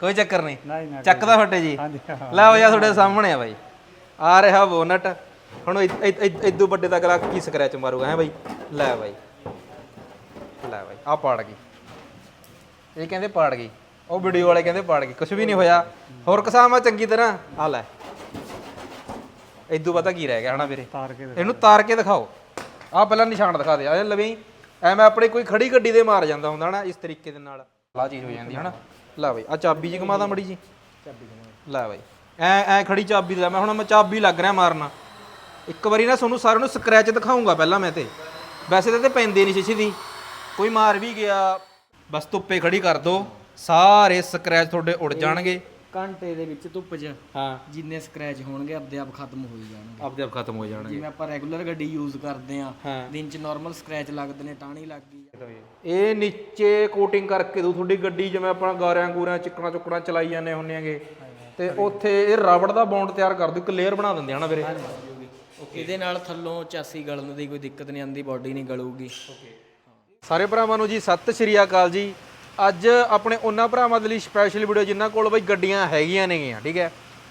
ਕੋਈ ਚੱਕਰ ਨਹੀਂ। ਨਹੀਂ ਚੱਕਦਾ ਫੱਟੇ ਜੀ। ਹਾਂਜੀ ਹਾਂ ਲੈ ਆ ਤੁਹਾਡੇ ਸਾਹਮਣੇ ਆ ਬਾਈ। ਆ ਰਿਹਾ ਬੋਨਟ। ਹੁਣ ਇਦੋਂ ਵੱਡੇ ਦਾ ਅਗਲਾ ਕੀ ਸਕ੍ਰੈਚ ਮਾਰੂਗਾ ਹੈ ਬਾਈ? ਲੈ ਬਾਈ। ਲੈ ਬਾਈ ਆ ਪਾੜ ਗਈ। ਇਹ ਕਹਿੰਦੇ ਪਾੜ ਗਈ। ਉਹ ਵੀਡੀਓ ਵਾਲੇ ਕਹਿੰਦੇ ਪਾੜ ਗਈ। ਕੁਝ ਵੀ ਨਹੀਂ ਹੋਇਆ। ਹੋਰ ਕਸਾਮਾ ਚੰਗੀ ਤਰ੍ਹਾਂ ਆ ਲੈ। ਇਦੋਂ ਪਤਾ ਕੀ ਰਹਿ ਗਿਆ ਹਨਾ ਵੀਰੇ? ਤਾਰ ਕੇ ਇਹਨੂੰ ਤਾਰ ਕੇ ਦਿਖਾਓ। ਆ ਪਹਿਲਾਂ ਨਿਸ਼ਾਨ ਦਿਖਾ ਦੇ। ਆ ਲਵੀਂ ਐਵੇਂ ਆਪਣੇ ਕੋਈ ਖੜੀ ਗੱਡੀ ਦੇ ਮਾਰ ਜਾਂਦਾ ਹੁੰਦਾ ਨਾ ਇਸ ਤਰੀਕੇ ਦੇ ਨਾਲ। ਆ ਚੀਜ਼ ਹੋ ਜਾਂਦੀ ਹਨਾ। ਲੈ ਬਈ। ਆ ਚਾਬੀ ਜੀ ਘੁਮਾ ਮੜੀ ਜੀ। ਚਾਬੀ ਲੈ ਬਈ। ਐ ਐ ਖੜੀ ਚਾਬੀ ਦੇ ਮੈਂ ਹੁਣ ਮੈਂ ਚਾਬੀ ਲੱਗ ਰਿਹਾ ਮਾਰਨ। ਇੱਕ ਵਾਰੀ ਨਾ ਤੁਹਾਨੂੰ ਸਾਰਿਆਂ ਨੂੰ ਸਕ੍ਰੈਚ ਦਿਖਾਉਂਗਾ ਪਹਿਲਾਂ ਮੈਂ ਤੇ। ਵੈਸੇ ਤਾਂ ਤੇ ਪੈਂਦੇ ਨਹੀਂ ਸ਼ੀਸ਼ੇ ਦੀ। ਕੋਈ ਮਾਰ ਵੀ ਗਿਆ। ਬਸ ਧੁੱਪੇ ਖੜੀ ਕਰ ਦੋ। ਸਾਰੇ ਸਕ੍ਰੈਚ ਤੁਹਾਡੇ ਉੜ ਜਾਣਗੇ। ਘੰਟੇ ਦੇ ਵਿੱਚ ਧੁੱਪ 'ਚ ਹਾਂ। ਜਿੰਨੇ ਸਕ੍ਰੈਚ ਹੋਣਗੇ ਆਪਦੇ ਆਪ ਖਤਮ ਹੋ ਹੀ ਜਾਣਗੇ। ਆਪਦੇ ਆਪ ਖਤਮ ਹੋ ਜਾਣਗੇ। ਜਿਵੇਂ ਆਪਾਂ ਰੈਗੂਲਰ ਗੱਡੀ ਯੂਜ਼ ਕਰਦੇ ਆ। ਦਿਨ 'ਚ ਨਾਰਮਲ ਸਕ੍ਰੈਚ ਲੱਗਦੇ ਨੇ ਟਾਣੀ ਲੱਗ ਗਈ ਇਹ ਨੀਚੇ ਕੋਟਿੰਗ ਕਰਕੇ ਦੂ ਤੁਹਾਡੀ ਗੱਡੀ ਜਿਵੇਂ ਆਪਣਾ ਗਾਰਿਆਂ ਗੂਰਿਆਂ ਚਿੱਕਣਾ ਚੁੱਕਣਾ ਚਲਾਈ ਜਾਂਦੇ ਹੁੰਨੇ ਆਗੇ ਤੇ ਉੱਥੇ ਇਹ ਰਬੜ ਦਾ ਬੌਂਡ ਤਿਆਰ ਕਰ ਦੂ ਇੱਕ ਲੇਅਰ ਬਣਾ ਦਿੰਦੇ ਹਨਾ ਵੀਰੇ। ਇਹਦੇ ਨਾਲ ਥੱਲੋਂ ਚਾਸੀ ਗਲਣ ਦੀ ਕੋਈ ਦਿੱਕਤ ਨਹੀਂ ਆਂਦੀ ਬਾਡੀ ਨਹੀਂ ਗਲੂਗੀ। ਸਾਰੇ ਭਰਾਵਾਂ ਨੂੰ ਜੀ ਸਤਿ ਸ਼੍ਰੀ ਅਕਾਲ ਜੀ। ਅੱਜ ਆਪਣੇ ਉਹਨਾਂ ਭਰਾਵਾਂ ਦੇ ਲਈ ਸਪੈਸ਼ਲ ਵੀਡੀਓ ਜਿਨ੍ਹਾਂ ਕੋਲ ਬਈ ਗੱਡੀਆਂ ਹੈਗੀਆਂ ਨੇਗੀਆਂ ਠੀਕ ਹੈ?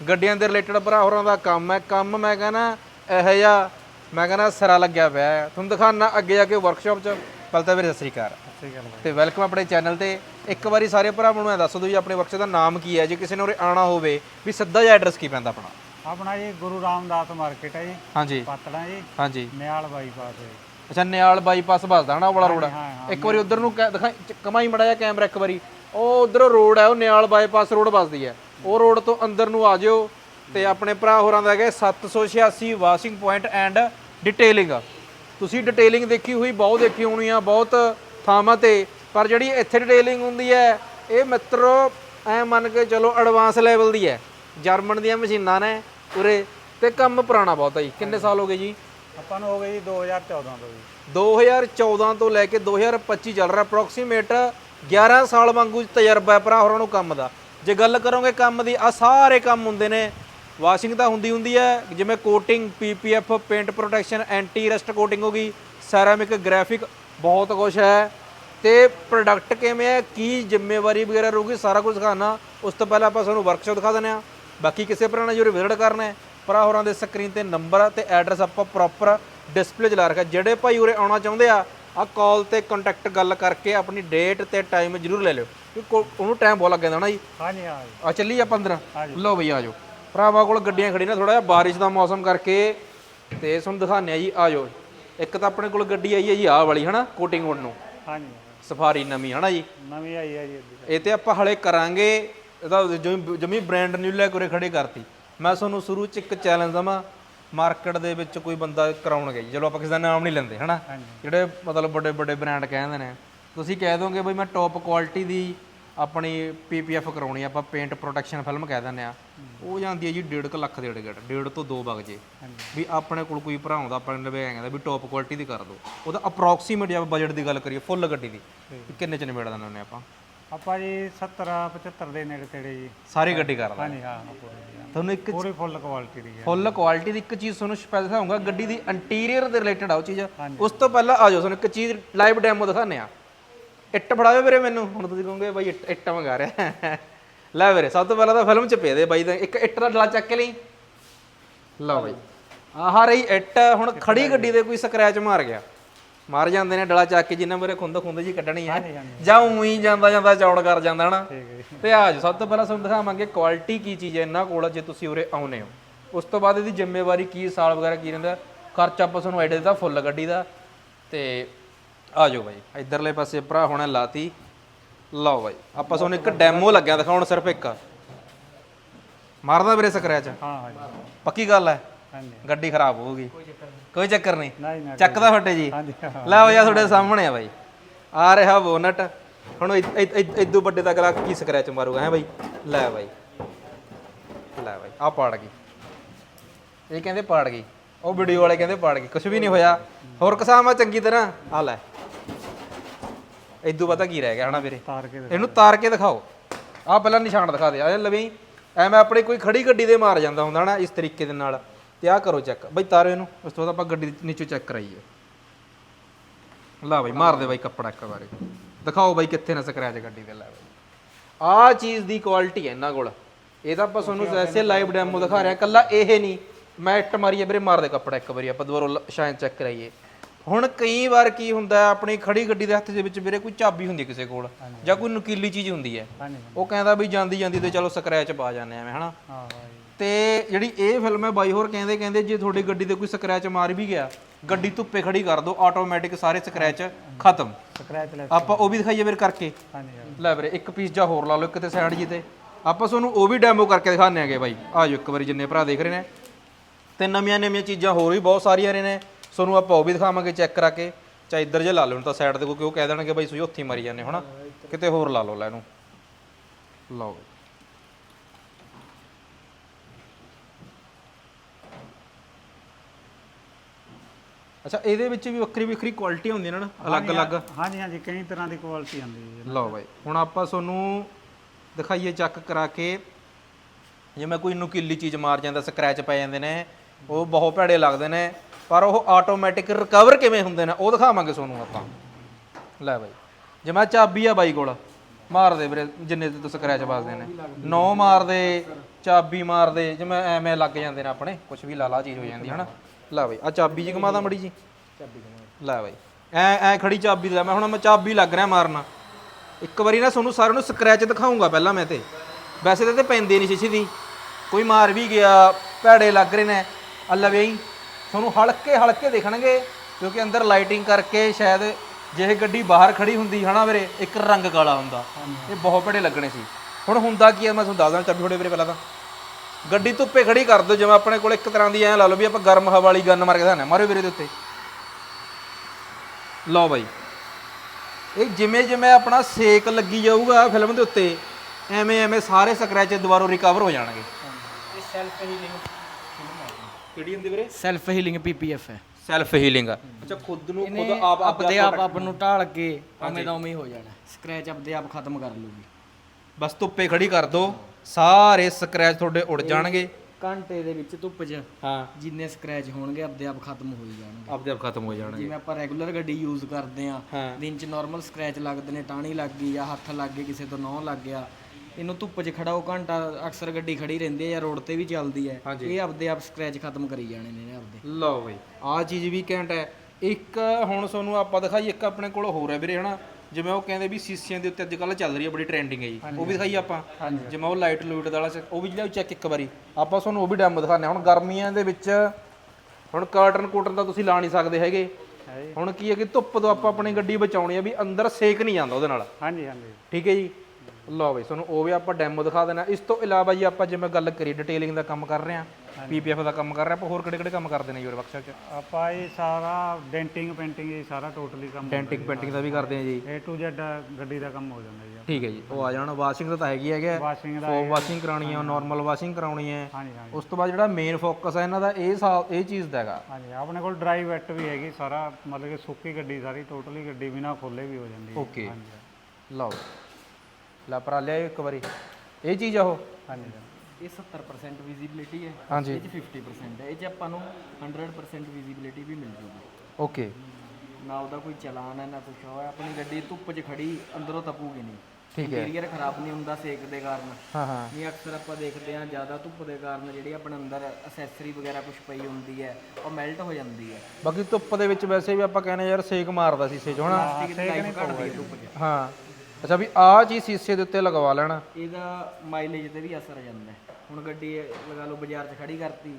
ਗੱਡੀਆਂ ਦੇ ਰਿਲੇਟਡ ਭਰਾ ਹੋਰਾਂ ਦਾ ਕੰਮ ਹੈ। ਕੰਮ ਮੈਂ ਕਹਿੰਦਾ ਇਹੋ ਜਿਹਾ ਮੈਂ ਕਹਿੰਦਾ ਸਿਰਾ ਲੱਗਿਆ ਪਿਆ। ਤੁਹਾਨੂੰ ਦਿਖਾਣਾ ਅੱਗੇ ਜਾ ਕੇ ਵਰਕਸ਼ਾਪ 'ਚ। ਪਹਿਲਾਂ ਤਾਂ ਵੀਰੇ ਸਤਿ ਸ਼੍ਰੀ ਅਕਾਲ। ਸਹੀ ਗੱਲ ਤੇ ਵੈਲਕਮ ਆਪਣੇ ਚੈਨਲ ਤੇ। ਇੱਕ ਵਾਰੀ ਸਾਰੇ ਭਰਾਵਾਂ ਨੂੰ ਇਹ ਦੱਸ ਦਿਓ ਜੀ ਆਪਣੇ ਵਰਕਸ਼ਾਪ ਦਾ ਨਾਮ ਕੀ ਹੈ? ਜੇ ਕਿਸੇ ਨੇ ਉਰੇ ਆਣਾ ਹੋਵੇ ਵੀ ਸਿੱਧਾ ਜਿਹਾ ਐਡਰੈਸ ਕੀ ਪੈਂਦਾ ਆਪਣਾ? ਆਪਣਾ ਜੀ ਗੁਰੂ ਰਾਮਦਾਸ ਮਾਰਕੀਟ ਹੈ ਜੀ। ਹਾਂਜੀ। ਪਾਤੜਾ ਜੀ। ਹਾਂਜੀ। ਨਿਆਲ ਬਾਈਪਾਸ ਹੈ। ਅੱਛਾ ਨਿਆਲ ਬਾਈਪਾਸ ਵੱਸਦਾ ਹਨਾ ਉਹ ਵਾਲਾ ਰੋਡ। ਹਾਂ, ਹਾਂ, ਇੱਕ ਵਾਰੀ ਉਧਰ ਨੂੰ ਚ- ਕਮਾਈ ਮੜਾ ਜਾ ਕੈਮਰਾ ਇੱਕ ਵਾਰੀ। ਉਹ ਉਧਰ ਰੋਡ ਹੈ ਉਹ ਨਿਆਲ ਬਾਈਪਾਸ ਰੋਡ ਵੱਸਦੀ ਹੈ। ਉਹ ਰੋਡ ਤੋਂ ਅੰਦਰ ਨੂੰ ਆ ਜਿਓ ਤੇ ਆਪਣੇ ਭਰਾ ਹੋਰਾਂ ਦਾ ਹੈਗਾ 786 ਵਾਸ਼ਿੰਗ ਪੁਆਇੰਟ ਐਂਡ ਡਿਟੇਲਿੰਗ ਤੁਸੀਂ ਡਿਟੇਲਿੰਗ ਦੇਖੀ ਹੋਈ ਬਹੁਤ ਦੇਖੀ ਹੋਣੀ ਆ ਬਹੁਤ ਥਾਵਾਂ ਤੇ। ਪਰ ਜਿਹੜੀ ਇੱਥੇ ਡਿਟੇਲਿੰਗ ਹੁੰਦੀ ਹੈ ਇਹ ਮਿੱਤਰੋ ਐ ਮੰਨ ਕੇ ਚਲੋ ਐਡਵਾਂਸ ਲੈਵਲ ਦੀ ਹੈ। ਜਰਮਨ ਦੀਆਂ ਮਸ਼ੀਨਾਂ ਨੇ ਉਰੇ ਤੇ ਕੰਮ ਪੁਰਾਣਾ ਬਹੁਤ ਹੈ ਜੀ। ਕਿੰਨੇ ਸਾਲ ਹੋ ਗਏ ਜੀ? ਆਪਾਂ ਨੂੰ ਹੋ ਗਈ 2014 ਤੋਂ ਜੀ। 2014 ਤੋਂ ਲੈ ਕੇ 2025 ਚੱਲ ਰਿਹਾ ਅਪਰੋਕਸੀਮੇਟ 11 ਸਾਲ ਵਾਂਗੂ ਤਜਰਬਾ ਹੈ ਭਰਾ ਹੋਰਾਂ ਨੂੰ ਕੰਮ ਦਾ। ਜੇ ਗੱਲ ਕਰੋਗੇ ਕੰਮ ਦੀ ਆ ਸਾਰੇ ਕੰਮ ਹੁੰਦੇ ਨੇ ਵਾਸ਼ਿੰਗ ਤਾਂ ਹੁੰਦੀ ਹੁੰਦੀ ਹੈ ਜਿਵੇਂ coating PPF paint protection anti rust coating ਹੋ ਗਈ ਸੈਰਾਮਿਕ ਗ੍ਰਾਫਿਕ ਬਹੁਤ ਕੁਝ ਹੈ। ਤੇ ਪ੍ਰੋਡਕਟ ਕਿਵੇਂ ਹੈ ਕੀ ਜ਼ਿੰਮੇਵਾਰੀ ਵਗੈਰਾ ਰਹੂਗੀ ਸਾਰਾ ਕੁਝ ਦਿਖਾਣਾ ਉਸ ਤੋਂ ਪਹਿਲਾਂ ਆਪਾਂ ਤੁਹਾਨੂੰ ਵਰਕਸ਼ਾਪ ਦਿਖਾ ਦਿੰਦੇ ਆ ਬਾਕੀ ਕਿਸੇ ਭਰਾ ਨੇ ਜੋ ਵਿਜ਼ਿਟ ਕਰਨਾ ਹੈ। ਭਰਾ ਹੋਰਾਂ ਦੇ ਸਕਰੀਨ ਤੇ ਨੰਬਰ ਤੇ ਐਡਰੈਸ ਆਪਾਂ ਪ੍ਰੋਪਰ ਡਿਸਪਲੇ 'ਚ ਲਾ ਰੱਖਿਆ। ਜਿਹੜੇ ਭਾਈ ਉਰੇ ਆਉਣਾ ਚਾਹੁੰਦੇ ਆ ਆ ਕਾਲ ਤੇ ਕੰਟੈਕਟ ਗੱਲ ਕਰਕੇ ਆਪਣੀ ਡੇਟ ਤੇ ਟਾਈਮ ਜ਼ਰੂਰ ਲੈ ਲਿਓ। ਕਿਉਂਕਿ ਕੋ- ਉਹਨੂੰ ਟਾਈਮ ਬਹੁਤ ਲੱਗ ਜਾਂਦਾ ਨਾ ਜੀ। ਹਾਂਜੀ ਹਾਂ ਆ ਚੱਲੀ ਆਪਾਂ ਅੰਦਰ। ਲਓ ਬਈ ਆ ਜਾਓ। ਭਰਾਵਾਂ ਕੋਲ ਗੱਡੀਆਂ ਖੜੀ ਨੇ ਥੋੜਾ ਜਿਹਾ ਬਾਰਿਸ਼ ਦਾ ਮੌਸਮ ਕਰਕੇ ਤੇ ਤੁਹਾਨੂੰ ਦਿਖਾਉਂਦੇ ਆ ਜੀ ਆ ਜਾਓ। ਇੱਕ ਤਾਂ ਆਪਣੇ ਕੋਲ ਗੱਡੀ ਆਈ ਹੈ ਜੀ ਆਹ ਵਾਲੀ ਹਨਾ ਕੋਟਿੰਗ ਹੋਣ ਨੂੰ। ਹਾਂਜੀ। ਸਫਾਰੀ ਨਵੀਂ ਹਨਾ ਜੀ? ਨਵੀਂ ਆਈ ਹੈ ਜੀ। ਇਹ ਤੇ ਆਪਾਂ ਹਲੇ ਕਰਾਂਗੇ ਇਹਦਾ ਜਮੀ ਬ੍ਰਾਂਡ ਨਿਊ ਲੈ ਕੇ ਖੜੇ ਕਰਤੀ। ਮੈਂ ਤੁਹਾਨੂੰ ਸ਼ੁਰੂ ਚ ਇੱਕ ਚੈਲੰਜ ਦਵਾਂ ਮਾਰਕੀਟ ਦੇ ਵਿੱਚ ਕੋਈ ਬੰਦਾ ਕਰਾਉਣ ਗਿਆ ਜੀ। ਚਲੋ ਆਪਾਂ ਕਿਸੇ ਦਾ ਨਾਮ ਨਹੀਂ ਲੈਂਦੇ ਹਨਾ? ਜਿਹੜੇ ਮਤਲਬ ਵੱਡੇ ਵੱਡੇ ਬ੍ਰਾਂਡ ਕਹਿੰਦੇ ਨੇ। ਤੁਸੀਂ ਕਹਿ ਦੋਗੇ ਬਈ ਮੈਂ ਟੌਪ ਕੁਆਲਿਟੀ ਦੀ ਆਪਣੀ ਪੀਪੀਐਫ ਕਰਾਉਣੀ ਆਪਾਂ ਪੇਂਟ ਪ੍ਰੋਟੈਕਸ਼ਨ ਫਿਲਮ ਕਹਿ ਦਿੰਦੇ ਆ। ਉਹ ਜਾਂਦੀ ਹੈ ਜੀ 1.5 ਲੱਖ ਦੇ ਡੇਢ ਡੇਢ ਤੋਂ 2 ਵਗ ਜੇ। ਵੀ ਆਪਣੇ ਕੋਲ ਕੋਈ ਭਰਾ ਆਉਂਦਾ ਆਪਣੇ ਲਵੇ ਕਹਿੰਦਾ ਵੀ ਟੌਪ ਕੁਆਲਿਟੀ ਦੀ ਕਰ ਦਿਓ ਉਹਦਾ ਅਪਰੋਕਸੀਮੇਟ ਜੇ ਬਜਟ ਦੀ ਗੱਲ ਕਰੀਏ ਫੁੱਲ ਗੱਡੀ ਦੀ ਕਿੰਨੇ ਚ ਨਿਬੇੜ ਦਿੰਦੇ ਹੁੰਦੇ ਆਪਾਂ? ਆਪਾਂ ਜੀ 70 75 ਦੇ ਨੇੜੇ ਤੇੜੇ ਜੀ। ਸਾਰੀ ਗੱਡੀ ਕਰਦਾ ਹਾਂਜੀ ਹਾਂ। ਤੁਹਾਨੂੰ ਇੱਕ ਪੂਰੀ ਫੁੱਲ ਕੁਆਲਿਟੀ ਦੀ ਹੈ। ਫੁੱਲ ਕੁਆਲਿਟੀ ਦੀ ਇੱਕ ਚੀਜ਼ ਤੁਹਾਨੂੰ ਸਪੈਸ਼ਲ ਦਿਖਾਉਂਗਾ ਗੱਡੀ ਦੀ ਇੰਟੀਰੀਅਰ ਦੇ ਰਿਲੇਟਡ ਆ ਉਹ ਚੀਜ਼। ਉਸ ਤੋਂ ਪਹਿਲਾਂ ਆ ਜਾਓ ਤੁਹਾਨੂੰ ਇੱਕ ਚੀਜ਼ ਲਾਈਵ ਡੈਮੋ ਦਿਖਾਉਂਦੇ ਆ। ਇੱਟ ਫੜਾਓ ਵੀਰੇ ਮੈਨੂੰ। ਹੁਣ ਤੁਸੀਂ ਕਹੋਗੇ ਬਾਈ ਇੱਟ ਇੱਟ ਮੰਗਾ ਰਿਹਾ। ਲੈ ਵੀਰੇ ਸਭ ਤੋਂ ਪਹਿਲਾਂ ਤਾਂ ਫਿਲਮ ਚ ਪੇ ਦੇ ਬਾਈ ਦਾ ਇੱਕ ਇੱਟ ਦਾ ਡਲਾ ਚੱਕ ਕੇ ਲਈ। ਲਓ ਬਾਈ। ਆਹ ਰਹੀ ਇੱਟ। ਹੁਣ ਖੜੀ ਗੱਡੀ ਦੇ ਕੋਈ ਸਕ੍ਰੈਚ ਮਾਰ ਗਿਆ। ਮਾਰ ਜਾਂਦੇ ਨੇ ਡਲਾ ਚੱਕ ਕੇ ਜਿੰਨਾ ਮੇਰੇ ਖੁੰਦ ਖੁੰਦ ਜੀ ਕੱਢਣੀ ਹੈ ਜਾਂ ਉਹੀ ਜਾਂਦਾ ਜਾਂਦਾ ਚੌੜ ਕਰ ਜਾਂਦਾ ਹਨਾ। ਤੇ ਆ ਜਾਓ ਸਭ ਤੋਂ ਪਹਿਲਾਂ ਤੁਹਾਨੂੰ ਦਿਖਾਵਾਂਗੇ ਕੁਆਲਿਟੀ ਕੀ ਚੀਜ਼ ਹੈ ਇਹਨਾਂ ਕੋਲ ਜੇ ਤੁਸੀਂ ਉਰੇ ਆਉਨੇ ਹੋ। ਉਸ ਤੋਂ ਬਾਅਦ ਇਹਦੀ ਜ਼ਿੰਮੇਵਾਰੀ ਕੀ ਸਾਲ ਵਗੈਰਾ ਕੀ ਰਹਿੰਦਾ। ਖਰਚਾ ਆਪਾਂ ਤੁਹਾਨੂੰ ਆਈਡੀਆ ਦਿੱਤਾ ਫੁੱਲ ਗੱਡੀ ਦਾ। ਤੇ ਆ ਜਾਓ ਬਾਈ। ਇਧਰਲੇ ਪਾਸੇ ਭਰਾ ਹੋਣਾ ਲਾਤੀ। ਲਓ ਬਾਈ ਆਪਾਂ ਤੁਹਾਨੂੰ ਇੱਕ ਡੈਮੋ ਲੱਗਿਆ ਦਿਖਾਉਣ ਸਿਰਫ ਇੱਕ। ਮਾਰਦਾ ਵੀਰੇ ਸਕ੍ਰੈਚ ਹਾਂ ਹਾਂ ਜੀ। ਪੱਕੀ ਗੱਲ ਹੈ? ਹਾਂਜੀ ਗੱਡੀ ਖਰਾਬ ਹੋਊਗੀ। ਕੋਈ ਚੱਕਰ ਨਹੀਂ। ਚੱਕਦਾ ਫੱਟੇ ਜੀ। ਹਾਂਜੀ ਹਾਂ। ਲੈ ਆ ਤੁਹਾਡੇ ਸਾਹਮਣੇ ਆ ਬਾਈ। ਆ ਰਿਹਾ ਬੋਨਟ। ਹੁਣ ਇਦੋਂ ਵੱਡੇ ਦਾ ਅਗਲਾ ਕੀ ਸਕ੍ਰੈਚ ਮਾਰੂਗਾ ਹੈ ਬਾਈ? ਲੈ ਬਾਈ। ਲੈ ਬਾਈ ਆ ਪਾੜ ਗਈ। ਇਹ ਕਹਿੰਦੇ ਪਾੜ ਗਈ। ਉਹ ਵੀਡੀਓ ਵਾਲੇ ਕਹਿੰਦੇ ਪਾੜ ਗਈ ਕੁਝ ਵੀ ਨਹੀਂ ਹੋਇਆ। ਹੋਰ ਕਸਾਮਾ ਚੰਗੀ ਤਰ੍ਹਾਂ। ਆ ਲੈ। ਇਦੋਂ ਪਤਾ ਕੀ ਰਹਿ ਗਿਆ ਹਨਾ ਵੀਰੇ? ਤਾਰ ਕੇ ਇਹਨੂੰ ਤਾਰ ਕੇ ਦਿਖਾਓ। ਆ ਪਹਿਲਾਂ ਨਿਸ਼ਾਨ ਦਿਖਾ ਦੇ। ਆ ਲਵੀਂ ਐਵੇਂ ਆਪਣੇ ਕੋਈ ਖੜੀ ਗੱਡੀ ਦੇ ਮਾਰ ਜਾਂਦਾ ਹੁੰਦਾ ਨਾ ਇਸ ਤਰੀਕੇ ਦੇ ਨਾਲ। ਤੇ ਆ ਕਰੋ ਚੈੱਕ। ਬਈ ਤਾਰੋ ਇਹਨੂੰ। ਉਸ ਤੋਂ ਬਾਅਦ ਆਪਾਂ ਗੱਡੀ ਦੇ ਨੀਚੋਂ ਚੈੱਕ ਕਰਾਈਏ। ਲਾ ਬਈ ਮਾਰ ਦੇ ਬਾਈ ਕੱਪੜਾ ਇੱਕ ਵਾਰੀ। ਦਿਖਾਓ ਬਾਈ ਕਿੱਥੇ ਨਾ ਸਕ੍ਰੈਚ ਗੱਡੀ ਦੇ ਲੈ ਬਾਈ। ਆਹ ਚੀਜ਼ ਦੀ ਕੁਆਲਿਟੀ ਹੈ ਇਹਨਾਂ ਕੋਲ। ਇਹ ਤਾਂ ਆਪਾਂ ਤੁਹਾਨੂੰ ਐਸੇ ਲਾਈਵ ਡੈਮੋ ਦਿਖਾ ਰਿਹਾ। ਕੱਲਾ ਇਹ ਨਹੀਂ। ਮੈਂ ਇੱਟ ਮਾਰੀ ਹੈ ਵੀਰੇ ਮਾਰ ਦੇ ਕੱਪੜਾ ਇੱਕ ਵਾਰੀ ਆਪਾਂ ਦੁਬਾਰਾ ਸ਼ਾਇਨ ਚੈੱਕ ਕਰਾਈਏ। ਹੁਣ ਕਈ ਵਾਰ ਕੀ ਹੁੰਦਾ ਆਪਣੀ ਖੜੀ ਗੱਡੀ ਦੇ ਹੱਥ ਦੇ ਵਿੱਚ ਵੀਰੇ ਕੋਈ ਚਾਬੀ ਹੁੰਦੀ ਕਿਸੇ ਕੋਲ ਜਾਂ ਕੋਈ ਨੁਕੀਲੀ ਚੀਜ਼ ਹੁੰਦੀ ਹੈ। ਉਹ ਕਹਿੰਦਾ ਵੀ ਜਾਂਦੀ ਜਾਂਦੀ ਤੇ ਚਲੋ ਸਕ੍ਰੈਚ ਪਾ ਜਾਂਦੇ ਐਵੇਂ ਹਨਾ? ਤੇ ਜਿਹੜੀ ਇਹ ਫਿਲਮ ਹੈ ਬਾਈ ਹੋਰ ਕਹਿੰਦੇ ਕਹਿੰਦੇ ਜੇ ਤੁਹਾਡੀ ਗੱਡੀ ਤੇ ਕੋਈ ਸਕ੍ਰੈਚ ਮਾਰ ਵੀ ਗਿਆ ਗੱਡੀ ਧੁੱਪੇ ਖੜੀ ਕਰ ਦਿਓ ਆਟੋਮੈਟਿਕ ਸਾਰੇ ਸਕ੍ਰੈਚ ਖਤਮ। ਸਕ੍ਰੈਚ ਲੈ ਆਪਾਂ ਉਹ ਵੀ ਦਿਖਾਈਏ ਵੀਰ ਕਰਕੇ। ਲੈ ਵੀਰੇ ਇੱਕ ਪੀਸ ਜਾਂ ਹੋਰ ਲਾ ਲਓ ਇੱਕ ਤੇ ਸਾਈਡ ਜੀ ਤੇ। ਆਪਾਂ ਤੁਹਾਨੂੰ ਉਹ ਵੀ ਡੈਮੋ ਕਰਕੇ ਦਿਖਾਉਂਦੇ ਆਂਗੇ ਬਾਈ। ਆਜੋ ਇੱਕ ਵਾਰੀ ਜਿੰਨੇ ਭਰਾ ਦੇਖ ਰਹੇ ਨੇ। ਤੇ ਨਵੀਆਂ ਨਵੀਆਂ ਚੀਜ਼ਾਂ ਹੋਰ ਵੀ ਬਹੁਤ ਸਾਰੀਆਂ ਰਹੇ ਨੇ। ਤੁਹਾਨੂੰ ਆਪਾਂ ਉਹ ਵੀ ਦਿਖਾਵਾਂਗੇ ਚੈੱਕ ਕਰਾ ਕੇ। ਚਾਹੇ ਇੱਧਰ ਜੇ ਲਾ ਲਓ ਤਾਂ ਸਾਈਡ ਤੇ ਕੋਈ ਉਹ ਕਹਿ ਦੇਣਗੇ ਬਾਈ ਤੁਸੀਂ ਉੱਥੇ ਮਰੀ ਜਾਂਦੇ ਹੋ ਹਨਾ? ਕਿਤੇ ਹੋਰ ਲਾ ਲਓ ਲੈ ਇਹਨੂੰ। ਲਓ। ਅੱਛਾ ਇਹਦੇ ਵਿੱਚ ਵੀ ਵੱਖਰੀ ਵੱਖਰੀ ਕੁਆਲਿਟੀ ਹੁੰਦੀਆਂ ਨੇ ਨਾ? ਅਲੱਗ-ਅਲੱਗ ਹਾਂਜੀ ਹਾਂਜੀ ਕਈ ਤਰ੍ਹਾਂ ਦੀ ਕੁਆਲਿਟੀ ਆਉਂਦੀ ਹੈ ਲਓ ਬਾਈ ਹੁਣ ਆਪਾਂ ਤੁਹਾਨੂੰ ਦਿਖਾਈਏ ਚੱਕ ਕਰਾ ਕੇ। ਜਿਵੇਂ ਕੋਈ ਨੁਕੀਲੀ ਚੀਜ਼ ਮਾਰ ਜਾਂਦਾ ਸਕ੍ਰੈਚ ਪੈ ਜਾਂਦੇ ਨੇ ਉਹ ਬਹੁਤ ਭੈੜੇ ਲੱਗਦੇ ਨੇ, ਪਰ ਉਹ ਆਟੋਮੈਟਿਕ ਰਿਕਵਰ ਕਿਵੇਂ ਹੁੰਦੇ ਨੇ, ਉਹ ਦਿਖਾਵਾਂਗੇ ਤੁਹਾਨੂੰ ਆਪਾਂ। ਲੈ ਬਾਈ ਜਿਵੇਂ ਚਾਬੀ ਆ ਬਾਈ ਕੋਲ, ਮਾਰ ਦੇ ਵੀਰੇ, ਜਿੰਨੇ ਤੇ ਸਕ੍ਰੈਚ ਵੱਜਦੇ ਨੇ। ਨੌ ਮਾਰ ਦੇ ਚਾਬੀ ਮਾਰ ਦੇ ਜਿਵੇਂ ਐਵੇਂ ਲੱਗ ਜਾਂਦੇ ਨੇ ਆਪਣੇ ਕੁਝ ਵੀ ਲਾਲਾ ਚੀਜ਼ ਹੋ ਜਾਂਦੀ ਹੈ ਹਨਾ। ਲੈ ਬਾਈ ਆ ਚਾਬੀ ਜੀ ਘੁਮਾ ਦਾ ਮੜੀ ਜੀ। ਚਾਬੀ ਲੈ ਬਾਈ, ਐ ਐ ਖੜੀ ਚਾਬੀ ਦਾ ਮੈਂ ਹੁਣ ਮੈਂ ਚਾਬੀ ਲੱਗ ਰਿਹਾ ਮਾਰਨਾ। ਇੱਕ ਵਾਰੀ ਨਾ ਤੁਹਾਨੂੰ ਸਾਰਿਆਂ ਨੂੰ ਸਕ੍ਰੈਚ ਦਿਖਾਉਂਗਾ ਪਹਿਲਾਂ ਮੈਂ ਤੇ। ਵੈਸੇ ਤਾਂ ਤੇ ਪੈਂਦੇ ਨਹੀਂ ਸ਼ੀਸ਼ੇ ਦੀ। ਕੋਈ ਮਾਰ ਵੀ ਗਿਆ, ਭੈੜੇ ਲੱਗ ਰਹੇ ਨੇ। ਅੱਲਾ ਵੀ ਤੁਹਾਨੂੰ ਹਲਕੇ ਹਲਕੇ ਦਿਖਣਗੇ ਕਿਉਂਕਿ ਅੰਦਰ ਲਾਈਟਿੰਗ ਕਰਕੇ ਸ਼ਾਇਦ ਜੇ ਇਹ ਗੱਡੀ ਬਾਹਰ ਖੜੀ ਹੁੰਦੀ ਹਨਾ ਵੀਰੇ ਇੱਕ ਰੰਗ ਕਾਲਾ ਹੁੰਦਾ। ਇਹ ਬਹੁਤ ਭੈੜੇ ਲੱਗਣੇ ਸੀ। ਹੁਣ ਹੁੰਦਾ ਕੀ ਹੈ ਮੈਂ ਤੁਹਾਨੂੰ ਦੱਸਦਾ ਚਾਬੀ ਥੋੜੇ ਵੀਰੇ ਪਹਿਲਾਂ ਤਾਂ। ਗੱਡੀ ਧੁੱਪੇ ਖੜੀ ਕਰ ਦਿਓ ਜਿਵੇਂ ਆਪਣੇ ਕੋਲ ਇੱਕ ਤਰ੍ਹਾਂ ਦੀ ਐ ਲਾ ਲਓ ਵੀ ਆਪਾਂ ਗਰਮ ਹਵਾ ਵਾਲੀ ਗਨ ਮਾਰ ਕੇ ਹਾਂ। ਮਾਰੋ ਵੀਰੇ ਦੇ ਉੱਤੇ। ਲਓ ਬਾਈ। ਇਹ ਜਿਵੇਂ ਜਿਵੇਂ ਆਪਣਾ ਸੇਕ ਲੱਗੀ ਜਾਊਗਾ ਫਿਲਮ ਦੇ ਉੱਤੇ ਐਵੇਂ ਐਵੇਂ ਸਾਰੇ ਸਕ੍ਰੈਚ ਦੁਬਾਰਾ ਰਿਕਵਰ ਹੋ ਜਾਣਗੇ। ਇਹ ਸੈਲਫ ਹੀਲਿੰਗ ਕਿਹੜੀ ਹੁੰਦੀ ਵੀਰੇ? ਸੈਲਫ ਹੀਲਿੰਗ ਪੀਪੀਐਫ ਹੈ। ਸੈਲਫ ਹੀਲਿੰਗ ਅੱਛਾ ਖੁਦ ਨੂੰ ਖੁਦ ਇਹਨੇ ਆਪ ਆਪਦੇ ਆਪ ਆਪ ਨੂੰ ਢਾਲ ਕੇ ਉਵੇਂ ਦਾ ਉਵੇਂ ਹੀ ਹੋ ਜਾਣਾ। ਸਕ੍ਰੈਚ ਆਪਦੇ ਆਪ ਖਤਮ ਕਰ ਲੂਗੀ। ਬਸ ਧੁੱਪੇ ਖੜੀ ਕਰ ਦੋ। ਸਾਰੇ ਸਕ੍ਰੈਚ ਤੁਹਾਡੇ ਉੜ ਜਾਣਗੇ। ਘੰਟੇ ਦੇ ਵਿੱਚ ਧੁੱਪ 'ਚ ਹਾਂ। ਜਿੰਨੇ ਸਕ੍ਰੈਚ ਹੋਣਗੇ ਆਪਦੇ ਆਪ ਖਤਮ ਹੋ ਹੀ ਜਾਣਗੇ। ਆਪਦੇ ਆਪ ਖਤਮ ਹੋ ਜਾਣਗੇ। ਜਿਵੇਂ ਆਪਾਂ ਰੈਗੂਲਰ ਗੱਡੀ ਯੂਜ਼ ਕਰਦੇ ਆ ਹਾਂ। ਦਿਨ 'ਚ ਨਾਰਮਲ ਸਕ੍ਰੈਚ ਲੱਗਦੇ ਨੇ ਟਾਣੀ ਲੱਗ ਗਈ ਜਾਂ ਹੱਥ ਲੱਗ ਗਏ ਕਿਸੇ ਤੋਂ ਨਹੁੰ ਲੱਗ ਗਿਆ। ਇਹਨੂੰ ਧੁੱਪ 'ਚ ਖੜਾ ਉਹ ਘੰਟਾ ਅਕਸਰ ਗੱਡੀ ਖੜੀ ਰਹਿੰਦੀ ਹੈ ਜਾਂ ਰੋਡ ਤੇ ਵੀ ਚੱਲਦੀ ਹੈ। ਇਹ ਆਪਦੇ ਆਪ ਸਕ੍ਰੈਚ ਖਤਮ ਕਰੀ ਜਾਣੇ ਨੇ ਇਹਨੇ ਆਪਦੇ। ਲਓ ਬਈ। ਆਹ ਚੀਜ਼ ਵੀ ਘੈਂਟ ਹੈ। ਇੱਕ ਹੁਣ ਤੁਹਾਨੂੰ ਆਪਾਂ ਦਿਖਾਈ ਇੱਕ ਆਪਣੇ ਕੋਲ ਹੋਰ ਹੈ ਵੀਰੇ ਹਨਾ? ਜਿਵੇਂ ਉਹ ਕਹਿੰਦੇ ਵੀ ਸੀਸੀਆਂ ਦੇ ਉੱਤੇ ਅੱਜ ਕੱਲ੍ਹ ਚੱਲ ਰਹੀ ਹੈ ਬੜੀ ਟ੍ਰੈਂਡਿੰਗ ਹੈ ਜੀ। ਉਹ ਵੀ ਦਿਖਾਈ ਆਪਾਂ। ਜਿਵੇਂ ਉਹ ਲਾਈਟ ਲੂਟ ਵਾਲਾ ਸੀ, ਉਹ ਵੀ ਜਿਹੜਾ ਚੈੱਕ ਇੱਕ ਵਾਰੀ। ਆਪਾਂ ਤੁਹਾਨੂੰ ਉਹ ਵੀ ਡੈਮੋ ਦਿਖਾਉਂਦੇ ਹਾਂ। ਹੁਣ ਗਰਮੀਆਂ ਦੇ ਵਿੱਚ ਹੁਣ ਕਰਟਨ ਕੁਟਨ ਤਾਂ ਤੁਸੀਂ ਲਾ ਨਹੀਂ ਸਕਦੇ ਹੈਗੇ। ਹੁਣ ਕੀ ਹੈ ਕਿ ਧੁੱਪ ਤੋਂ ਆਪਾਂ ਆਪਣੀ ਗੱਡੀ ਬਚਾਉਣੀ ਹੈ ਵੀ ਅੰਦਰ ਸੇਕ ਨਹੀਂ ਜਾਂਦਾ ਉਹਦੇ ਨਾਲ। ਹਾਂਜੀ ਹਾਂਜੀ। ਠੀਕ ਹੈ ਜੀ। ਲਓ ਬਈ ਤੁਹਾਨੂੰ ਉਹ ਵੀ ਆਪਾਂ ਡੈਮੋ ਦਿਖਾ ਦੇਣਾ। ਇਸ ਤੋਂ ਇਲਾਵਾ ਜੀ ਆਪਾਂ ਜਿਵੇਂ ਗੱਲ ਕਰੀ ਡਿਟੇਲਿੰਗ ਦਾ ਕੰਮ ਕਰ ਰਹੇ ਹਾਂ ਪੀਪੀਐਫ ਦਾ ਕੰਮ ਕਰ ਰਹੇ ਹਾਂ ਆਪਾਂ ਹੋਰ ਕਿਹੜੇ ਕਿਹੜੇ ਕੰਮ ਕਰਦੇ ਨੇ ਜੀ ਵਰਕਸ਼ਾਪ 'ਚ? ਆਪਾਂ ਇਹ ਸਾਰਾ ਡੈਂਟਿੰਗ ਪੇਂਟਿੰਗ ਇਹ ਸਾਰਾ ਟੋਟਲੀ ਕੰਮ ਡੈਂਟਿੰਗ ਪੇਂਟਿੰਗ ਦਾ ਵੀ ਕਰਦੇ ਹਾਂ ਜੀ। A to Z ਗੱਡੀ ਦਾ ਕੰਮ ਹੋ ਜਾਂਦਾ ਜੀ ਠੀਕ ਹੈ ਜੀ ਉਹ ਆ ਜਾਣ ਵਾਸ਼ਿੰਗ ਦਾ ਤਾਂ ਹੈਗੀ ਹੈਗਾ। ਵਾਸ਼ਿੰਗ ਦਾ ਫੋਮ ਵਾਸ਼ਿੰਗ ਕਰਾਉਣੀ ਹੈ ਨਾਰਮਲ ਵਾਸ਼ਿੰਗ ਕਰਾਉਣੀ ਹੈ ਉਸ ਤੋਂ ਬਾਅਦ ਜਿਹੜਾ ਮੇਨ ਫੋਕਸ ਹੈ ਇਹਨਾਂ ਦਾ ਇਹ ਸਾ- ਇਹ ਚੀਜ਼ ਦਾ ਹੈਗਾ। ਹਾਂਜੀ ਆਪਣੇ ਕੋਲ ਡਰਾਈ ਵੈਟ ਵੀ ਹੈਗੀ ਸਾਰਾ ਮਤਲਬ ਕਿ ਸੁੱਕੀ ਗੱਡੀ ਸਾਰੀ ਟੋਟਲੀ ਗੱਡੀ ਬਿਨਾ ਖੋਲੇ ਵੀ ਹੋ ਜਾਂਦੀ ਹੈ। ਓਕੇ ਹਾਂਜੀ। ਲਓ। ਲਾ ਪਰਾ ਲਿਆ ਇੱਕ ਵਾਰੀ। ਇਹ ਚੀਜ਼ ਆ ਉਹ? ਹਾਂਜੀ ਇਹ 70% ਵਿਜ਼ਿਬਿਲਿਟੀ ਹੈ। ਹਾਂਜੀ। ਇਹ 'ਚ 50% ਹੈ। ਇਹ 'ਚ ਆਪਾਂ ਨੂੰ 100% ਵਿਜ਼ਿਬਿਲਿਟੀ ਵੀ ਮਿਲ ਜੂਗੀ। ਓਕੇ ਨਾ ਉਹਦਾ ਕੋਈ ਚਲਾਨ ਹੈ ਨਾ ਕੁਛ ਹੋਇਆ। ਆਪਣੀ ਗੱਡੀ ਧੁੱਪ 'ਚ ਖੜੀ ਅੰਦਰੋਂ ਤਪੂਗੀ ਨਹੀਂ। ਠੀਕ ਹੈ। ਇੰਟੀਰੀਅਰ ਖਰਾਬ ਨਹੀਂ ਹੁੰਦਾ ਸੇਕ ਦੇ ਕਾਰਨ। ਹਾਂ ਹਾਂ। ਨਹੀਂ ਅਕਸਰ ਆਪਾਂ ਦੇਖਦੇ ਹਾਂ ਜ਼ਿਆਦਾ ਧੁੱਪ ਦੇ ਕਾਰਨ ਜਿਹੜੀ ਆਪਣੇ ਅੰਦਰ ਅਸੈਸਰੀ ਵਗੈਰਾ ਕੁਝ ਪਈ ਹੁੰਦੀ ਹੈ ਉਹ ਮੈਲਟ ਹੋ ਜਾਂਦੀ ਹੈ। ਬਾਕੀ ਧੁੱਪ ਦੇ ਵਿੱਚ ਵੈਸੇ ਵੀ ਆਪਾਂ ਕਹਿੰਦੇ ਯਾਰ ਸੇਕ ਮਾਰਦਾ ਸੀਸੇ 'ਚ ਹਨਾ? ਪਲਾਸਟਿਕ ਦੀ ਲਾਈਫ ਘਟਦੀ ਹੈ ਧੁੱਪ 'ਚ। ਹਾਂ। ਅੱਛਾ ਵੀ ਆਹ ਚੀਜ਼ ਸੀਸੇ ਦੇ ਉੱਤੇ ਲਗਵਾ ਲੈਣਾ। ਇਹਦਾ ਮਾਈਲੇਜ ਤੇ ਵੀ ਅਸਰ ਜਾਂਦਾ ਹੈ। ਹੁਣ ਗੱਡੀ ਲਗਾ ਲਓ ਬਾਜ਼ਾਰ 'ਚ ਖੜੀ ਕਰਤੀ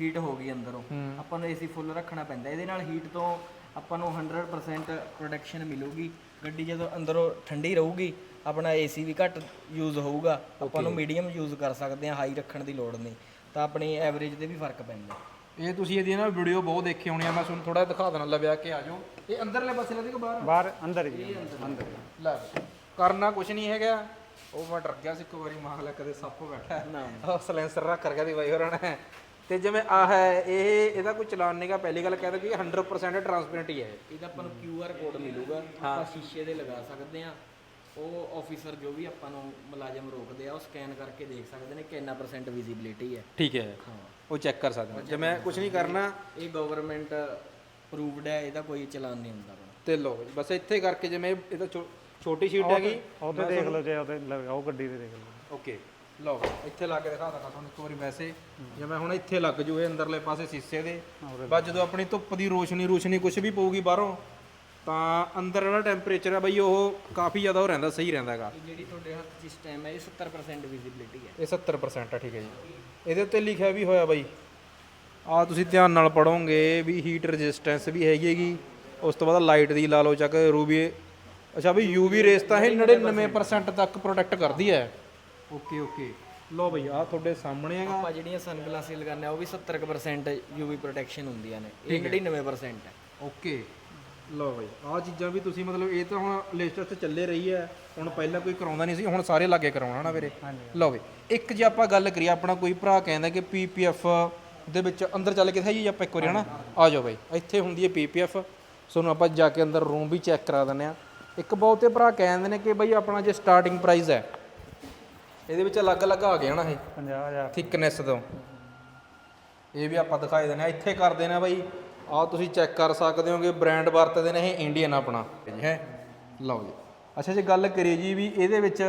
ਹੀਟ ਹੋ ਗਈ ਅੰਦਰੋਂ। ਆਪਾਂ ਨੂੰ ਏਸੀ ਫੁੱਲ ਰੱਖਣਾ ਪੈਂਦਾ। ਇਹਦੇ ਨਾਲ ਹੀਟ ਤੋਂ ਆਪਾਂ ਨੂੰ 100% ਪ੍ਰੋਟੈਕਸ਼ਨ ਮਿਲੂਗੀ। ਗੱਡੀ ਜਦੋਂ ਅੰਦਰੋਂ ਠੰਡੀ ਰਹੂਗੀ ਆਪਣਾ ਏਸੀ ਵੀ ਘੱਟ ਯੂਜ਼ ਹੋਊਗਾ। ਆਪਾਂ ਨੂੰ ਮੀਡੀਅਮ ਯੂਜ਼ ਕਰ ਸਕਦੇ ਹਾਂ ਹਾਈ ਰੱਖਣ ਦੀ ਲੋੜ ਨਹੀਂ। ਤਾਂ ਆਪਣੀ ਐਵਰੇਜ ਤੇ ਵੀ ਫ਼ਰਕ ਪੈਂਦਾ ਇਹ ਤੁਸੀਂ ਇਹਦੀ ਨਾ ਵੀਡੀਓ ਬਹੁਤ ਦੇਖੀ ਹੋਣੀ ਆ ਮੈਂ ਤੁਹਾਨੂੰ ਥੋੜਾ ਦਿਖਾ ਦੇਣਾ ਲਵਿਆ ਕੇ ਆ ਜਾਓ। ਇਹ ਅੰਦਰਲੇ ਪਾਸੇ ਲੱਗੇ ਕਿ ਬਾਹਰ। ਬਾਹਰ ਅੰਦਰ ਜੀ ਅੰਦਰ ਲੈ ਕਰਨਾ ਕੁਝ ਨਹੀਂ ਹੈਗਾ। ਉਹ ਮੈਂ ਡਰ ਗਿਆ ਸੀ ਇੱਕ ਵਾਰੀ ਮਾਂ ਲੈ ਕਦੇ ਸੱਪ ਬੈਠਾ। ਨਾ। ਉਹ ਸਲੈਂਸਰ ਰੱਖ ਕਰ ਗਿਆ ਦੀ ਬਾਈ ਹੋਰਾਂ ਨੇ ਤੇ ਜਿਵੇਂ ਆ ਹੈ ਇਹ ਇਹਦਾ ਕੋਈ ਚਲਾਨ ਨਹੀਂਗਾ ਪਹਿਲੀ ਗੱਲ ਕਹਿੰਦਾ ਕਿ 100% ਟਰਾਂਸਪੇਰੈਂਟ ਹੀ ਹੈ। ਇਹ। ਇਹਦਾ ਆਪਾਂ ਨੂੰ QR ਕੋਡ ਮਿਲੂਗਾ। ਆਪਾਂ ਸ਼ੀਸ਼ੇ ਦੇ ਲਗਾ ਸਕਦੇ ਹਾਂ। ਉਹ ਆਫੀਸਰ ਜੋ ਵੀ ਆਪਾਂ ਨੂੰ ਮੁਲਾਜ਼ਮ ਰੋਕਦੇ ਆ ਉਹ ਸਕੈਨ ਕਰਕੇ ਦੇਖ ਸਕਦੇ ਨੇ ਕਿੰਨਾ ਪਰਸੈਂਟ ਵਿਜ਼ਿਬਿਲਿਟੀ ਹੈ। ਠੀਕ ਹੈ। ਉਹ ਚੈੱਕ ਕਰ ਸਕਦੇ ਹਾਂ ਜਿਵੇਂ ਕੁਝ ਨਹੀਂ ਕਰਨਾ ਇਹ ਗਵਰਨਮੈਂਟ ਅਪਰੂਵਡ ਹੈ ਇਹਦਾ ਕੋਈ ਚਲਾਨ ਨਹੀਂ ਹੁੰਦਾ ਆਪਣਾ। ਤੇ ਲੋ ਬਸ ਇੱਥੇ ਕਰਕੇ ਜਿਵੇਂ ਇਹਦਾ ਛੋਟੀ ਸ਼ੀਟ ਹੈਗੀ। ਉਹਦੇ ਦੇਖ ਲਓ ਜੇ ਉਹਦੇ ਲ- ਉਹ ਗੱਡੀ ਦੇ ਦੇਖ ਲਓ। ਓਕੇ ਲਓ ਇੱਥੇ ਲਾ ਕੇ ਦਿਖਾ ਦਾਂ ਤੁਹਾਨੂੰ ਇੱਕ ਵਾਰੀ ਵੈਸੇ। ਜਿਵੇਂ ਹੁਣ ਇੱਥੇ ਲੱਗ ਜੂ ਇਹ ਅੰਦਰਲੇ ਪਾਸੇ ਸ਼ੀਸ਼ੇ ਦੇ। ਬਸ ਜਦੋਂ ਆਪਣੀ ਧੁੱਪ ਦੀ ਰੋਸ਼ਨੀ ਰੋਸ਼ਨੀ ਕੁਝ ਵੀ ਪਊਗੀ ਬਾਹਰੋਂ ਤਾਂ ਅੰਦਰ ਜਿਹੜਾ ਟੈਂਪਰੇਚਰ ਹੈ ਬਈ ਉਹ ਕਾਫੀ ਜ਼ਿਆਦਾ ਉਹ ਰਹਿੰਦਾ ਸਹੀ ਰਹਿੰਦਾ ਹੈਗਾ। ਇਹ ਜਿਹੜੀ ਤੁਹਾਡੇ ਹੱਥ 'ਚ ਇਸ ਟਾਈਮ ਹੈ ਇਹ 70% ਵਿਜ਼ਿਬਿਲਿਟੀ ਹੈ। ਇਹ 70% ਆ ਠੀਕ ਹੈ ਜੀ। ਇਹਦੇ ਉੱਤੇ ਲਿਖਿਆ ਵੀ ਹੋਇਆ ਬਾਈ। ਆ ਤੁਸੀਂ ਧਿਆਨ ਨਾਲ ਪੜੋਗੇ ਵੀ ਹੀਟ ਰੈਜ਼ਿਸਟੈਂਸ ਵੀ ਹੈਗੀ ਹੈਗੀ। ਉਸ ਤੋਂ ਬਾਅਦ ਲਾਈਟ ਦੀ ਲਾ ਲਓ ਚੱਕ ਰੂਬੀ। ਅੱਛਾ ਵੀ ਯੂਵੀ ਰੇਸ ਤਾਂ ਇਹ 99% ਤੱਕ ਪ੍ਰੋਟੈਕਟ ਕਰਦੀ ਹੈ। Okay okay. ਲਓ ਬਈ ਆ ਤੁਹਾਡੇ ਸਾਹਮਣੇ ਹੈਗਾ। ਆਪਾਂ ਜਿਹੜੀਆਂ ਸਨਗਲਾਸਿਸ ਲਗਾਉਂਦੇ ਆ ਉਹ ਵੀ 70% UV ਪ੍ਰੋਟੈਕਸ਼ਨ ਹੁੰਦੀਆਂ ਨੇ। ਇਹ 99% ਹੈ। ਓਕੇ। ਲਓ ਬਈ ਆ ਚੀਜ਼ਾਂ ਵੀ ਤੁਸੀਂ ਮਤਲਬ ਇਹ ਤਾਂ ਹੁਣ ਲਿਸਟ 'ਚ ਚੱਲੇ ਰਹੀ ਹੈ। ਹੁਣ ਪਹਿਲਾਂ ਕੋਈ ਕਰਾਉਂਦਾ ਨਹੀਂ ਸੀ ਹੁਣ ਸਾਰੇ ਲਾਗੇ ਕਰਾਉਣਾ ਨਾ ਵੀਰੇ। ਲਓ ਬਈ ਇੱਕ ਜੇ ਆਪਾਂ ਗੱਲ ਕਰੀਏ ਆਪਣਾ ਕੋਈ ਭਰਾ ਕਹਿੰਦਾ ਕਿ ਪੀਪੀਐਫ ਦੇ ਵਿੱਚ ਅੰਦਰ ਚੱਲ ਕੇ ਦਿਖਾਈਏ ਆਪਾਂ ਇੱਕ ਵਾਰੀ ਹਨਾ? ਆ ਜਾਓ ਬਈ ਇੱਥੇ ਹੁੰਦੀ ਹੈ ਪੀਪੀਐਫ ਤੁਹਾਨੂੰ ਆਪਾਂ ਜਾ ਕੇ ਅੰਦਰ ਰੂਮ ਵੀ ਚੈੱਕ ਕਰਾ ਦਿੰਦੇ ਆ ਇੱਕ ਬਹੁਤੇ ਭਰਾ ਕਹਿੰਦੇ ਨੇ ਕਿ ਬਈ ਆਪਣਾ ਜੇ ਸਟਾਰਟਿੰਗ ਪ੍ਰਾਈਸ ਹੈ ਇਹਦੇ ਵਿੱਚ ਅਲੱਗ-ਅਲੱਗ ਆ ਗਿਆ ਨਾ ਇਹ? 50000 ਥਿਕਨੈਸ ਤੋਂ। ਇਹ ਵੀ ਆਪਾਂ ਦਿਖਾਈ ਦਿੰਦੇ ਆ ਇੱਥੇ ਕਰਦੇ ਨੇ ਬਾਈ। ਆਹ ਤੁਸੀਂ ਚੈੱਕ ਕਰ ਸਕਦੇ ਹੋਗੇ ਬ੍ਰਾਂਡ ਵਰਤਦੇ ਨੇ ਇਹ ਇੰਡੀਅਨ ਆਪਣਾ। ਹੈ? ਲਓ ਜੀ। ਅੱਛਾ ਜੇ ਗੱਲ ਕਰੀਏ ਜੀ ਵੀ ਇਹਦੇ ਵਿੱਚ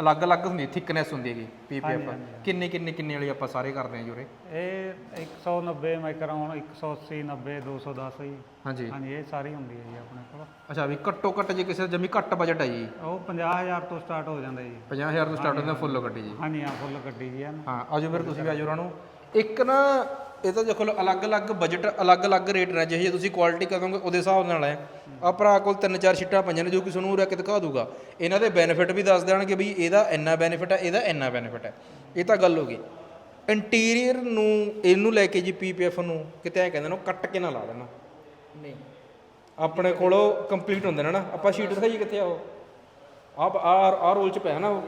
ਅਲੱਗ-ਅਲੱਗ ਹੁੰਦੀ ਥਿਕਨੈਸ ਹੁੰਦੀ ਹੈਗੀ ਪੀਪੀਐਫ ਕਿੰਨੇ ਕਿੰਨੇ ਕਿੰਨੇ ਵਾਲੀ ਆਪਾਂ ਸਾਰੇ ਕਰਦੇ ਹਾਂ ਜੀ ਉਰੇ? ਇਹ 190 ਮਾਈਕਰੋਨ 180 90 210 ਜੀ ਹਾਂਜੀ। ਹਾਂਜੀ ਇਹ ਸਾਰੀ ਹੁੰਦੀ ਹੈ ਜੀ ਆਪਣੇ ਕੋਲ। ਅੱਛਾ ਵੀ ਘੱਟੋ ਘੱਟ ਜੇ ਕਿਸੇ ਦਾ ਜਮੀ ਘੱਟ ਬਜਟ ਹੈ ਜੀ। ਉਹ 50000 ਤੋਂ ਸਟਾਰਟ ਹੋ ਜਾਂਦਾ ਜੀ। 50000 ਤੋਂ ਸਟਾਰਟ ਹੁੰਦਾ ਫੁੱਲ ਗੱਡੀ ਜੀ। ਹਾਂਜੀ ਹਾਂ ਫੁੱਲ ਗੱਡੀ ਜੀ ਹੈ ਹਾਂ ਆਜੋ ਫਿਰ ਤੁਸੀਂ ਵੀ ਆਜੋ ਉਹਨਾਂ ਨੂੰ। ਇੱਕ ਨਾ ਇਹ ਤਾਂ ਦੇਖੋ ਅਲੱਗ-ਅਲੱਗ ਬਜਟ ਅਲੱਗ-ਅਲੱਗ ਰੇਟ ਨੇ ਜਿਹੇ ਤੁਸੀਂ ਕੁਆਲਿਟੀ ਕਰੋਗੇ ਉਹਦੇ ਹਿਸਾਬ ਨਾਲ ਹੈ। ਆ ਭਰਾ ਕੋਲ ਤਿੰਨ ਚਾਰ ਸ਼ੀਟਾਂ ਪਈਆਂ ਨੇ ਜੋ ਕਿ ਤੁਹਾਨੂੰ ਉਰੇ ਕੇ ਦਿਖਾ ਦੂਗਾ। ਇਹਨਾਂ ਦੇ ਬੈਨੀਫਿਟ ਵੀ ਦੱਸ ਦੇਣਗੇ ਵੀ ਇਹਦਾ ਇੰਨਾ ਬੈਨੀਫਿਟ ਹੈ ਇਹਦਾ ਇੰਨਾ ਬੈਨੀਫਿਟ ਹੈ। ਇਹ ਤਾਂ ਗੱਲ ਹੋ ਗਈ। ਇੰਟੀਰੀਅਰ ਨੂੰ ਇਹਨੂੰ ਲੈ ਕੇ ਜੀ ਪੀਪੀਐਫ ਨੂੰ ਕਿਤੇ ਐ ਕਹਿੰਦੇ ਨੇ ਕੱਟ ਕੇ ਨਾ ਲਾ ਦੇਣਾ। ਨਹੀਂ। ਆਪਣੇ ਕੋਲ ਕੰਪਲੀਟ ਹੁੰਦੇ ਨੇ ਨਾ। ਆਪਾਂ ਸ਼ੀਟ ਦਿਖਾਈਏ ਕਿੱਥੇ ਆ ਉਹ। ਆਪ ਆ ਆ ਰੋਲ ਚ ਪਿਆ ਨਾ ਉਹ।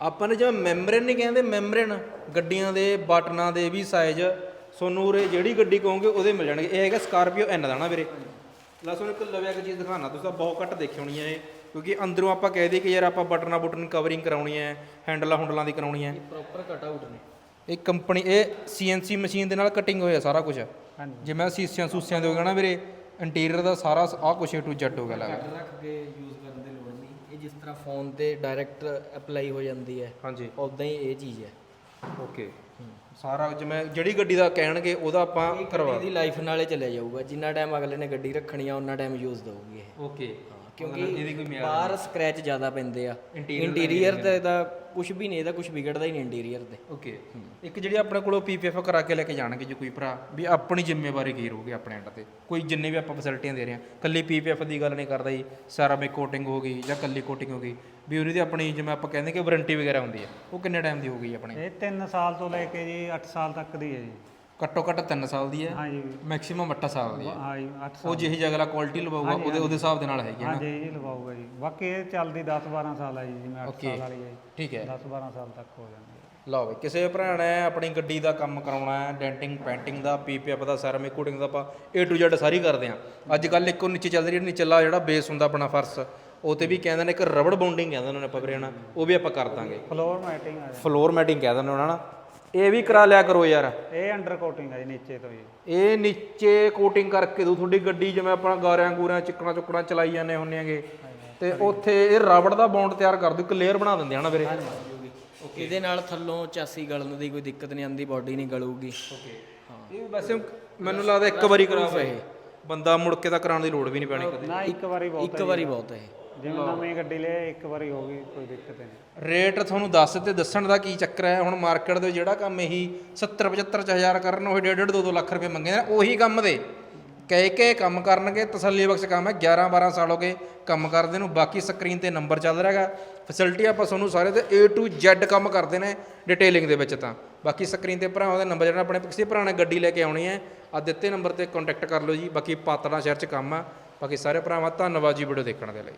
ਆਪਾਂ ਨੇ ਜਿਵੇਂ ਮੈਮਬ੍ਰੇਨ ਨਹੀਂ ਕਹਿੰਦੇ ਮੈਮਬ੍ਰੇਨ ਗੱਡੀਆਂ ਦੇ ਬਟਨਾਂ ਦੇ ਵੀ ਸਾਈਜ਼ ਤੁਹਾਨੂੰ ਉਰੇ ਜਿਹੜੀ ਗੱਡੀ ਕਹੋਗੇ ਉਹਦੇ ਮਿਲ ਜਾਣਗੇ। ਇਹ ਹੈਗਾ ਸਕਾਰਪੀਓ ਐਨ ਦਾ ਨਾ ਵੀਰੇ। ਲੈ ਤੁਹਾਨੂੰ ਇੱਕ ਲਵਿਆ ਕਿ ਚੀਜ਼ ਦਿਖਾਣਾ ਤੁਸੀਂ ਬਹੁਤ ਘੱਟ ਦੇਖੀ ਹੋਣੀ ਹੈ ਕਿਉਂਕਿ ਅੰਦਰੋਂ ਆਪਾਂ ਕਹਿ ਦਈਏ ਕਿ ਯਾਰ ਆਪਾਂ ਬਟਨਾਂ ਬੁਟਨ ਕਵਰਿੰਗ ਕਰਾਉਣੀ ਹੈ ਹੈਂਡਲਾਂ ਹੁੰਡਲਾਂ ਦੀ ਕਰਾਉਣੀ ਹੈ। ਪ੍ਰੋਪਰ ਕਟ ਆਊਟ ਨੇ। ਇਹ ਕੰਪਨੀ ਇਹ ਸੀਐਨਸੀ ਮਸ਼ੀਨ ਦੇ ਨਾਲ ਕਟਿੰਗ ਹੋਇਆ ਸਾਰਾ ਕੁਝ। ਹਾਂਜੀ। ਜਿਵੇਂ ਸੀਸਿਆਂ ਸੂਸਿਆਂ ਦੇ ਹੋ ਗਿਆ ਨਾ ਵੀਰੇ ਇੰਟੀਰੀਅਰ ਦਾ ਸਾਰਾ ਆਹ ਕੁਛ ਏ ਟੂ ਜ਼ੈਡ ਹੋ ਗਿਆ ਲੱਗਾ ਰੱਖ ਕੇ ਯੂਜ਼ ਕਰਨ ਦੀ ਲੋੜ ਨਹੀਂ। ਇਹ ਜਿਸ ਤਰ੍ਹਾਂ ਫੋਨ ਤੇ ਡਾਇਰੈਕਟ ਅਪਲਾਈ ਹੋ ਜਾਂਦੀ ਹੈ ਹਾਂਜੀ। ਉਦਾਂ ਹੀ ਇਹ ਚੀਜ਼ ਹੈ। ਓਕੇ। ਸਾਰਾ ਜਿਵੇਂ ਜਿਹੜੀ ਗੱਡੀ ਦਾ ਕਹਿਣਗੇ ਉਹਦਾ ਆਪਾਂ ਕਰਵਾ ਇਹਦੀ ਲਾਈਫ ਨਾਲੇ ਚੱਲਿਆ ਜਾਊਗਾ। ਜਿੰਨਾ ਟਾਈਮ ਅਗਲੇ ਨੇ ਗੱਡੀ ਰੱਖਣੀ ਆ ਉਹਨਾਂ ਟਾਈਮ ਯੂਜ਼ ਦਊਗੀ ਇਹ। ਓਕੇ। ਕਿਉਂਕਿ ਬਾਹਰ ਸਕ੍ਰੈਚ ਜ਼ਿਆਦਾ ਪੈਂਦੇ ਆ। ਇੰਟੀਰੀਅਰ ਤੇ ਤਾਂ ਕੁਝ ਵੀ ਨਹੀਂ ਇਹਦਾ ਕੁਝ ਵਿਗੜਦਾ ਹੀ ਨਹੀਂ ਇੰਟੀਰੀਅਰ ਤੇ। ਓਕੇ ਇੱਕ ਜਿਹੜੀ ਆਪਣੇ ਕੋਲੋਂ ਪੀਪੀਐਫ ਕਰਾ ਕੇ ਲੈ ਕੇ ਜਾਣਗੇ ਜੇ ਕੋਈ ਭਰਾ ਵੀ ਆਪਣੀ ਜ਼ਿੰਮੇਵਾਰੀ ਕੀ ਰਹੂਗੀ ਆਪਣੇ ਐਂਡ ਤੇ। ਕੋਈ ਜਿੰਨੇ ਵੀ ਆਪਾਂ ਫੈਸਿਲਿਟੀਆਂ ਦੇ ਰਹੇ ਹਾਂ। ਕੱਲੀ ਪੀਪੀਐਫ ਦੀ ਗੱਲ ਨਹੀਂ ਕਰਦਾ ਜੀ ਸੈਰਾਮਿਕ ਕੋਟਿੰਗ ਹੋ ਗਈ ਜਾਂ ਕੱਲੀ ਕੋਟਿੰਗ ਹੋ ਗਈ ਵੀ ਉਹਦੀ ਆਪਣੀ ਜਿਵੇਂ ਆਪਾਂ ਕਹਿੰਦੇ ਕਿ ਵਾਰੰਟੀ ਵਗੈਰਾ ਹੁੰਦੀ ਹੈ ਉਹ ਕਿੰਨੇ ਟਾਈਮ ਦੀ ਹੋਊਗੀ ਆਪਣੇ? ਇਹ 3 ਸਾਲ ਤੋਂ ਲੈ ਕੇ ਜੀ 8 ਸਾਲ ਤੱਕ ਦੀ ਹੈ ਜੀ। ਘੱਟੋ ਘੱਟ 3 ਸਾਲ ਦੀ ਹੈ। ਹਾਂਜੀ ਮੈਕਸਿਮਮ 8 ਸਾਲ ਦੀ ਹੈ। ਹਾਂ ਜੀ 8 ਉਹ ਜਿਹੀ ਜਗ੍ਹਾ ਕੁਆਲਿਟੀ ਲਵਾਊਗਾ ਉਹਦੇ ਉਹਦੇ ਹਿਸਾਬ ਦੇ ਨਾਲ ਹੈਗੀ ਹੈ ਨਾ। ਹਾਂਜੀ ਜੀ ਲਵਾਊਗਾ ਜੀ। ਬਾਕੀ ਇਹ ਚੱਲਦੀ 10 12 ਸਾਲ ਆ ਜੀ ਜਿਵੇਂ 8 ਸਾਲ ਵਾਲੀ ਹੈ ਠੀਕ ਹੈ। 10 12 ਸਾਲ ਤੱਕ ਹੋ ਜਾਂਦੀ ਹੈ। ਲਓ ਬਈ ਕਿਸੇ ਭਰਾ ਨੇ ਆਪਣੀ ਗੱਡੀ ਦਾ ਕੰਮ ਕਰਾਉਣਾ ਹੈ ਡੈਂਟਿੰਗ ਪੈਂਟਿੰਗ ਦਾ ਪੀਪੀਐਫ ਦਾ ਸੈਰਾਮਿਕ ਕੋਟਿੰਗ ਦਾ ਆਪਾਂ A to Z ਸਾਰੀ ਕਰਦੇ ਹਾਂ। ਅੱਜ ਕੱਲ ਇੱਕੋ ਨੀਚੇ ਚੱਲ ਰਹੀ ਨੀਚਲਾ ਜਿਹੜਾ ਬੇਸ ਹੁੰਦਾ ਆਪਣਾ ਫਰਸ਼ ਉਹ ਤੇ ਵੀ ਕਹਿੰਦੇ ਨੇ ਇੱਕ ਰਬੜ ਬੌਂਡਿੰਗ ਕਹਿੰਦੇ ਉਹਨਾਂ ਨੇ ਆਪਾਂ ਵੀਰੇ ਹਨਾ ਉਹ ਵੀ ਆਪਾਂ ਕਰ ਦਾਂਗੇ। ਫਲੋਰ ਮੈਟਿੰਗ ਆ ਜੀ। ਫਲੋਰ ਮੈਟਿੰਗ ਕਹਿ ਦਿੰਦੇ ਉਹਨਾਂ ਨਾ ਇਹ ਵੀ ਕਰਾ ਲਿਆ ਕਰੋ ਯਾਰ। ਇਹ ਅੰਡਰ ਕੋਟਿੰਗ ਹੈ ਜੀ ਨੀਚੇ ਤੋਂ ਜੀ। ਇਹ ਨੀਚੇ ਕੋਟਿੰਗ ਕਰਕੇ ਦੂ ਤੁਹਾਡੀ ਗੱਡੀ ਜਿਵੇਂ ਆਪਾਂ ਗਾਰਿਆਂ ਗੂਰਿਆਂ ਚਿੱਕਣਾ ਚੁੱਕਣਾ ਚਲਾਈ ਜਾਂਦੇ ਹੁੰਨੇ ਆਂਗੇ ਤੇ ਉੱਥੇ ਇਹ ਰਬੜ ਦਾ ਬੌਂਡ ਤਿਆਰ ਕਰ ਦੂ ਇੱਕ ਲੇਅਰ ਬਣਾ ਦਿੰਦੇ ਹਨਾ ਵੀਰੇ। ਇਹਦੇ ਨਾਲ ਥੱਲੋਂ ਚਾਸੀ ਗਲਣ ਦੀ ਕੋਈ ਦਿੱਕਤ ਨਹੀਂ ਆਂਦੀ ਬਾਡੀ ਨਹੀਂ ਗਲੂਗੀ। ਇਹ ਵੈਸੇ ਮੈਨੂੰ ਲੱਗਦਾ ਇੱਕ ਵਾਰੀ ਕਰਾ ਇਹ। ਬੰਦਾ ਮੁੜ ਕੇ ਤਾਂ ਕਰਾਉਣ ਦੀ ਲੋੜ ਵੀ ਨਹੀਂ ਪੈਣੀ ਕਦੇ। ਨਾ ਇੱਕ ਵਾਰੀ ਬਹੁਤ ਇੱਕ ਵਾਰੀ ਬਹੁਤ ਹੈ ਇਹ। ਜਿਵੇਂ ਨਵੀਂ ਗੱਡੀ ਲੈ ਇੱਕ ਵਾਰੀ ਹੋ ਗਈ ਕੋਈ ਦਿੱਕਤ ਨਹੀਂ। ਰੇਟ ਤੁਹਾਨੂੰ ਦੱਸ ਤੇ ਦੱਸਣ ਦਾ ਕੀ ਚੱਕਰ ਹੈ? ਹੁਣ ਮਾਰਕੀਟ ਦੇ ਜਿਹੜਾ ਕੰਮ ਇਹੀ 70 75 ਚ ਹਜ਼ਾਰ ਕਰਨ ਉਹ 1.5 2 2 ਲੱਖ ਰੁਪਏ ਮੰਗੇ ਨੇ ਉਹੀ ਕੰਮ ਦੇ। ਕਹਿ ਕੇ ਕੰਮ ਕਰਨਗੇ ਤਸੱਲੀ ਬਖਸ਼ ਕੰਮ ਹੈ 11 12 ਸਾਲ ਹੋ ਗਏ ਕੰਮ ਕਰਦੇ ਨੂੰ ਬਾਕੀ ਸਕਰੀਨ ਤੇ ਨੰਬਰ ਚੱਲ ਰਿਹਾ ਹੈਗਾ। ਫੈਸਿਲਿਟੀ ਆਪਾਂ ਤੁਹਾਨੂੰ ਸਾਰੇ ਤੇ A to Z ਕੰਮ ਕਰਦੇ ਨੇ ਡਿਟੇਲਿੰਗ ਦੇ ਵਿੱਚ ਤਾਂ। ਬਾਕੀ ਸਕਰੀਨ ਤੇ ਭਰਾਵਾਂ ਦਾ ਨੰਬਰ ਜਿਹੜਾ ਆਪਣੇ ਕਿਸੇ ਭਰਾ ਨੇ ਗੱਡੀ ਲੈ ਕੇ ਆਉਣੀ ਹੈ ਆ ਦਿੱਤੇ ਨੰਬਰ ਤੇ ਕੰਟੈਕਟ ਕਰ ਲਓ ਜੀ। ਬਾਕੀ ਪਾਤੜਾ ਸ਼ਹਿਰ ਚ ਕੰਮ ਆ। ਬਾਕੀ ਸਾਰੇ ਭਰਾਵਾਂ ਧੰਨਵਾਦ ਜੀ ਵੀਡੀਓ ਦੇਖਣ ਦੇ ਲਈ।